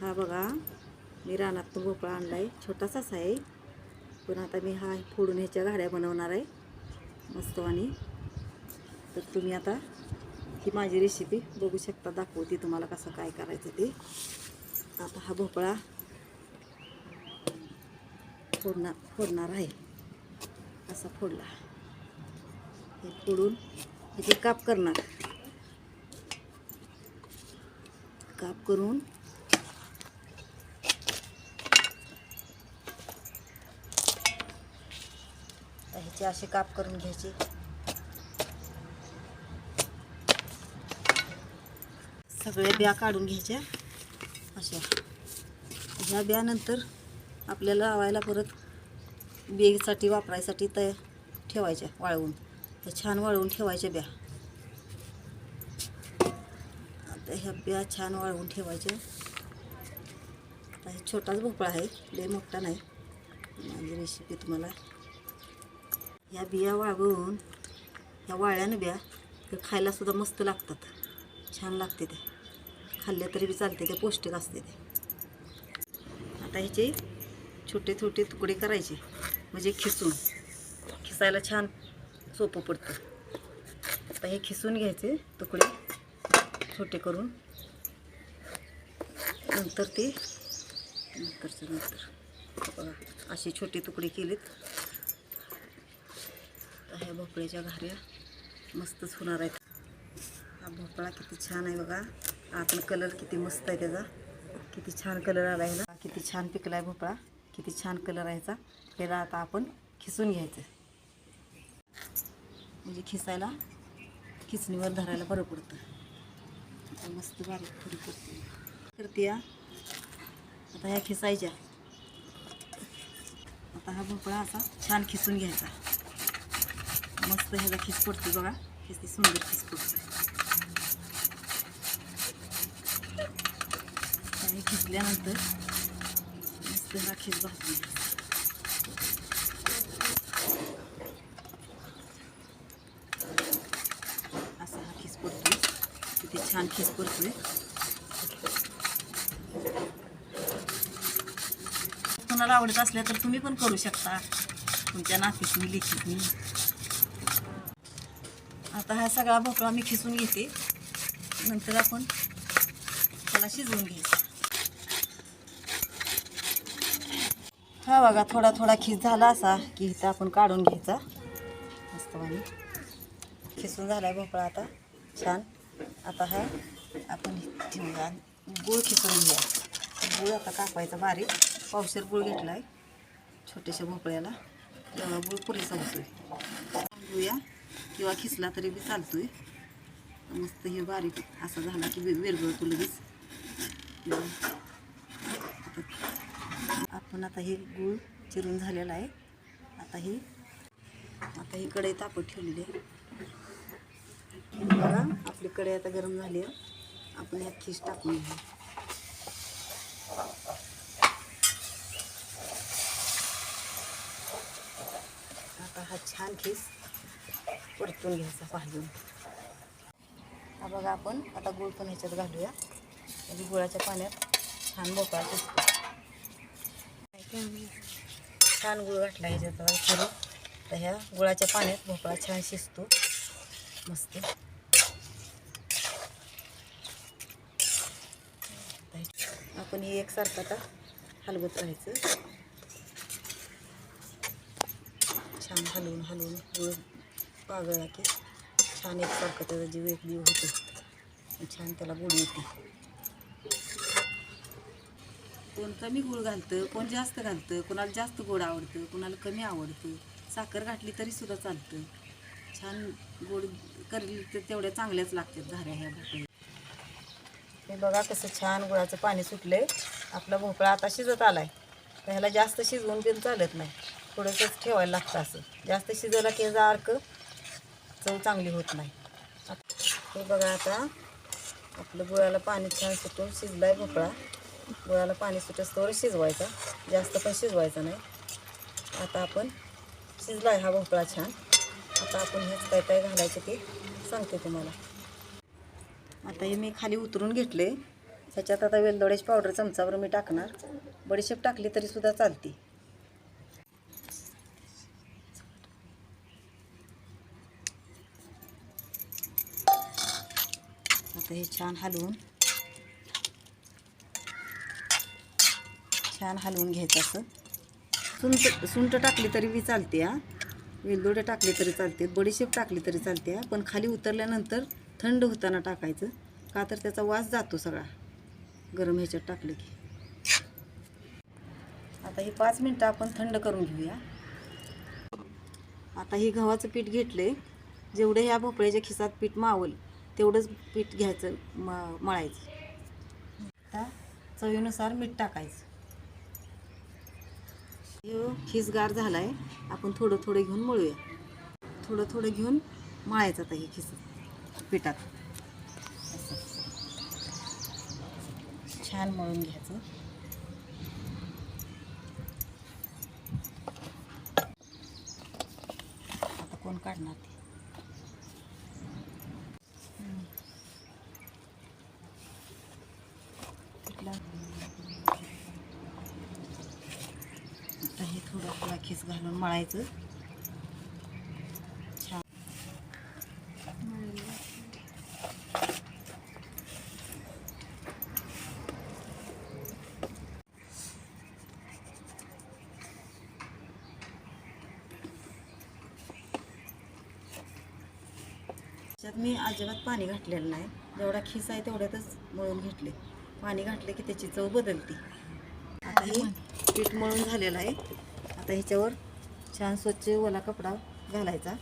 हा बघा मी रानात भोपळा आणला आहे छोटासाच आहे. पण आता मी हा फोडून ह्याच्या गाड्या बनवणार आहे मस्त आणि तर तुम्ही आता ही माझी रेसिपी बघू शकता दाखवते तुम्हाला कसं काय करायचं ते. आता हा भोपळा फोडणार फोडणार आहे. असा फोडला. हे फोडून ह्याचे काप करणार. काप करून आता असे काप करून घ्यायचे. सगळ्या बिया काढून घ्यायच्या. अशा. ह्या बियानंतर आपल्याला लावायला परत बेसाठी वापरायसाठी तया ठेवायच्या वाळवून. त्या छान वाळवून ठेवायच्या बिया. आता ह्या बिया छान वाळवून ठेवायच्या. आता हे छोटाच भोपळा आहे लय मोठा नाही. माझी रेसिपी तुम्हाला या बिया वाळवून या वाळ्यानं बिया त्या खायलासुद्धा मस्त लागतात. छान लागते ते. खाल्ले तरी बी चालते ते पौष्टिक असते ते. आता ह्याचे छोटे छोटे तुकडे करायचे म्हणजे खिसून. खिसायला छान सोपं पडतं. आता हे खिसून घ्यायचे तुकडे छोटे करून. नंतर ते नंतरचं नंतर. बघा असे छोटे तुकडे केलेत. आता ह्या भोपळ्याच्या घाऱ्या. मस्तच होणार आहेत. हा भोपळा किती छान आहे बघा. आपला कलर किती मस्त आहे त्याचा. किती छान कलर आला ह्याला. किती छान पिकला आहे भोपळा. किती छान कलर आहे याचा त्याला आता आपण खिसून घ्यायचं म्हणजे खिसायला खिचणीवर धरायला बरं पडतं. आता मस्त बारीक थोडी करते. करते या आता ह्या खिसायच्या. आता हा भोपळा असा छान खिसून घ्यायचा. मस्त ह्याचा खिस पडतो बघा किती सुंदर खिस पडतो आणि खिसल्यानंतर मस्त हा खिस भाजून असा हा खिस पडतो किती छान खिस पडतोय कोणाला आवडत असल्या तर तुम्ही पण करू शकता तुमच्या नातीसनी लेखीसनी आता हा सगळा भोपळा मी खिसून घेते. नंतर आपण त्याला शिजवून घ्यायचा. हा बघा थोडा थोडा खिस झाला असा की इथं आपण काढून घ्यायचा. मस्त मस्तवानी खिसून झाला भोपळा आता. छान. आता हा आपण ठेवूया गूळ खिसून घ्या गूळ आता कापायचा बारीक. पावशर गूळ घेतला आहे छोट्याशा भोपळ्याला. तेव्हा गूळ पुरेसा होतो घेऊया. किंवा खिसला तरी बी चालतोय. मस्त हे बारीक असा झाला की विरगळतो लगेच आपण आता हे गूळ चिरून झालेला आहे. आता ही आता ही कढई तापत ठेवलेली आहे. बघा आपली कढई आता गरम झाली आहे. आपण ह्यात खीस टाकून घेऊ. आता हा छान खीस परतून घ्यायचा पाहिजे. हा बघा आपण आता गुळ पण ह्याच्यात घालूया. म्हणजे गुळाच्या पाण्यात छान भोपळा दिसतो छान गुळ घातला ह्याच्यात बघा तर ह्या गुळाच्या पाण्यात भोपळा छान शिजतो. मस्त. आपण हे एकसारखं आता हलवत राहायचं. छान हलवून हलवून गुळ पागळला की छान एकसारखं त्याचा जीव एक जीव होतो. छान त्याला गोडी येते. कोण कमी गुळ घालतं कोण जास्त घालतं कोणाला जास्त गोड आवडतं कोणाला कमी आवडतं. साखर घातली तरी सुद्धा चालतं. छान गोड करली तर तेवढ्या चांगल्याच लागतात घाऱ्या ह्या भोपळ्या हे बघा कसं छान गुळाचं पाणी सुटलंय. आपला भोपळा आता शिजत आलाय. तर ह्याला जास्त शिजवून पण चालत नाही. थोडंसंच ठेवायला लागतं असं. जास्त शिजवला की ह्याचा अर्क चव चांगली होत नाही. हे बघा आता आपलं गुळाला पाणी छान सुटून शिजलाय भोपळा. गुळाला पाणी सुटस तर शिजवायचा जास्त पण शिजवायचा नाही. आता आपण शिजलाय हा भोपळा छान. आता आपण हेच काय काय घालायचं ते सांगते तुम्हाला. आता हे मी खाली उतरून घेतले ह्याच्यात आता वेलदोड्याची पावडर चमचावर मी टाकणार. बडीशेप टाकली तरीसुद्धा चालते. आता हे छान हलवून छान हलवून घ्यायचं असं. सुंट सुंट टाकली तरी बी चालते हा. वेलदोडे टाकले तरी चालते बडीशेप टाकली तरी चालते हा. पण खाली उतरल्यानंतर थंड होताना टाकायचं का तर त्याचा वास जातो सगळा. गरम ह्याच्यात टाकलं की. आता ही पाच मिनटं आपण थंड करून घेऊया. आता ही गव्हाचं पीठ घेतले जेवढं ह्या भोपळ्याच्या खिसात पीठ मावल तेवढंच पीठ घ्यायचं म मळायचं. आता चवीनुसार मीठ टाकायचं. ह्यो खिसगार झाला आहे आपण थोडं थोडं घेऊन मळूया. थोडं थोडं घेऊन मळायचं आता हे खिस पिठात. छान मळून घ्यायचं. आता कोण काढणार ते हम्म. पिठला आता हे थोडं थोडा खिस घालून मळायचं. छान. त्याच्यात मी अजिबात पाणी घातलेलं नाही. जेवढा खिस आहे तेवढ्यातच मळून घेतले. पाणी घातले की त्याची चव बदलते. आता हे पीठ मळून झालेलं आहे. आता ह्याच्यावर छान स्वच्छ ओला कपडा घालायचा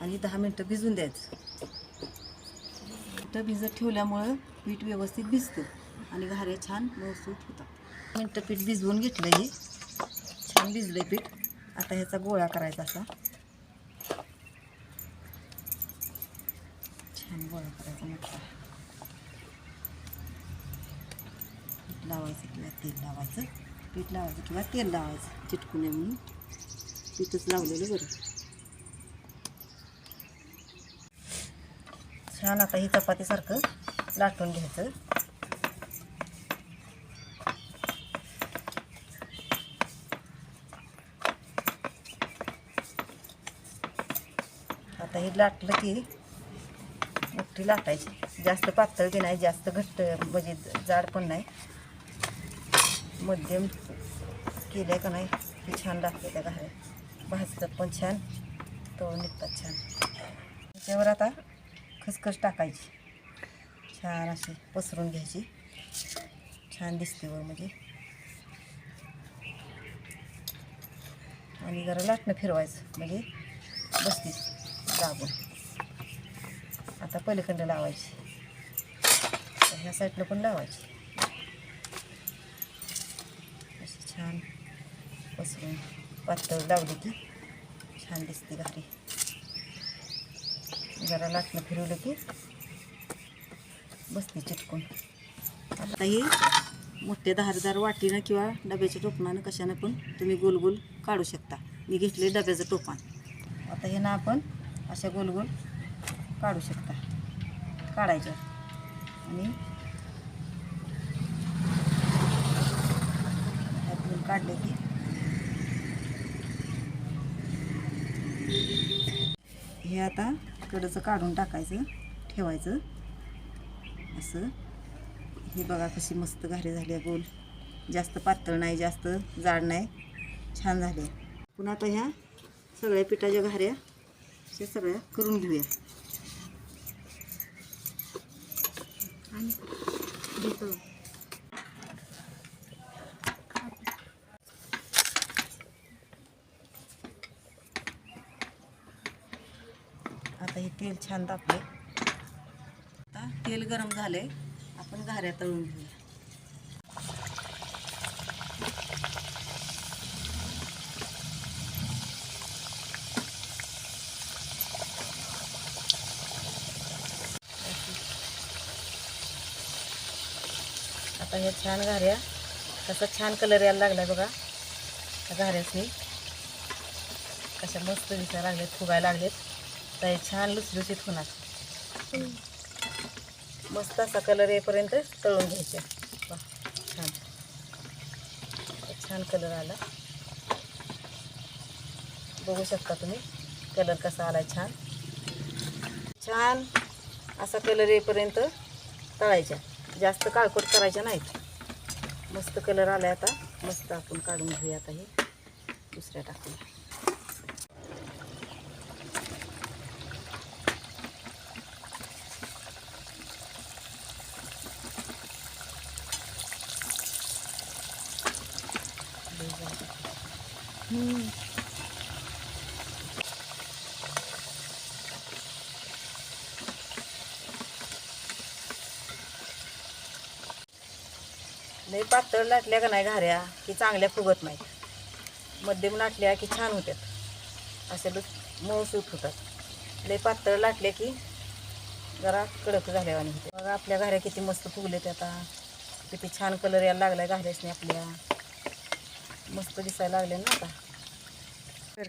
आणि दहा मिनटं भिजून द्यायचं. मिनटं भिजत ठेवल्यामुळं पीठ व्यवस्थित भिजतं आणि घाऱ्या छान मऊसूत होतात. मिनटं पीठ भिजवून घेतलं हे. छान भिजलं पीठ. आता ह्याचा गोळा करायचा असा. छान गोळा करायचा मोठा. पीठ लावायचं किंवा तेल लावायचं. पीठ लावायचं किंवा तेल लावायचं चिटकू नये म्हणून पीठच लावलेलं बरं. छान आता ही चपातीसारखं लाटून घ्यायचं. आता हे लाटलं की मोठी लाटायची. जास्त पातळ बी नाही जास्त घट्ट म्हणजे जाड पण नाही. मध्यम केलं का नाही की छान लागते त्या घाऱ्या भाजतात पण छान तळून निघतात छान. त्याच्यावर आता खसखस टाकायची. छान अशी पसरून घ्यायची. छान दिसते वर म्हणजे. आणि जरा लाटणं फिरवायचं म्हणजे बसतीच दाबून. आता पलीकडे लावायची. ह्या साईडला पण लावायची अशी छान पसरून पातळ लावली की छान दिसते घारी जरा लाटणं फिरवलं की बसते चिटकून. आता ही मोठे धारदार वाटीनं किंवा डब्याच्या टोपणानं कशानं पण तुम्ही गोल गोल काढू शकता. मी घेतले डब्याचं टोपान आता हे ना आपण अशा गोल गोल काढू शकता. काढायच्या आणि काढले की हे आता कडचं काढून टाकायचं ठेवायचं. असं. हे बघा कशी मस्त घारी झाली आहे गोल. जास्त पातळ नाही जास्त जाड नाही. छान झाले पुन्हा आता ह्या सगळ्या पिठाच्या घाऱ्या अशा सगळ्या करून घेऊया. आणि घेतो आता हे तेल छान तापले आता तेल गरम झाले आपण घाऱ्या तळून घेऊया. आता ह्या छान घाऱ्या कसा छान कलर यायला लागलाय बघा. त्या घाऱ्यासनी कशा मस्त दिसायला लागलेत फुगायला लागलेत आता छान लुसलुसीत होणार. मस्त असा कलर येईपर्यंत तळून घ्यायचा. छान. छान कलर आला. बघू शकता तुम्ही कलर कसा आला छान. छान असा कलर येईपर्यंत तळायचा जास्त काळकोट करायच्या नाहीत. मस्त कलर आला आता. मस्त आपण काढून घेऊया आता हे. दुसऱ्या टाकूया लई पातळ लाटल्या का नाही घाऱ्या? की चांगल्या फुगत नाहीत. मध्यम लाटल्या की छान होत्यात. असे मऊसूत होतात. लई पातळ लाटल्या की जरा कडक झाल्यावानी होते. बघा आपल्या घाऱ्या किती मस्त फुगलेत आता. किती छान कलर यायला लागलाय घाऱ्यासनी आपल्या. मस्त दिसायला लागले ना आता. तर.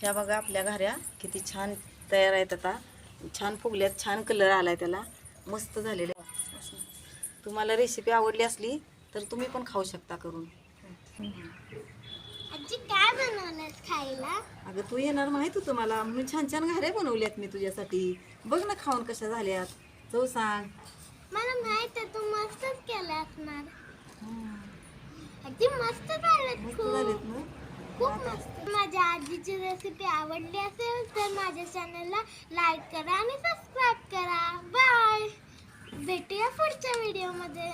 ह्या बघा आपल्या घऱ्या किती छान तयार आहेत आता. छान फुगल्यात छान कलर आलाय त्याला. मस्त झालेला. तुम्हाला रेसिपी आवडली असली तर तुम्ही पण खाऊ शकता करून. आजी काय बनवलं खायला? अगं तू येणार माहीत होतं मला. म्हणून छान छान घाऱ्या बनवल्यात मी तुझ्यासाठी. बघ ना खाऊन कशा झाल्यात. चव सांग. मला माहीत आहे तू मस्तच केलं असणार आजी मस्त झालं मस्त खूप. झालेत ना? खूप मस्त. माझ्या आजीची रेसिपी आवडली असेल तर माझ्या चॅनलला लाईक करा आणि सबस्क्राईब करा. बाय भेटूया पुढच्या व्हिडिओमध्ये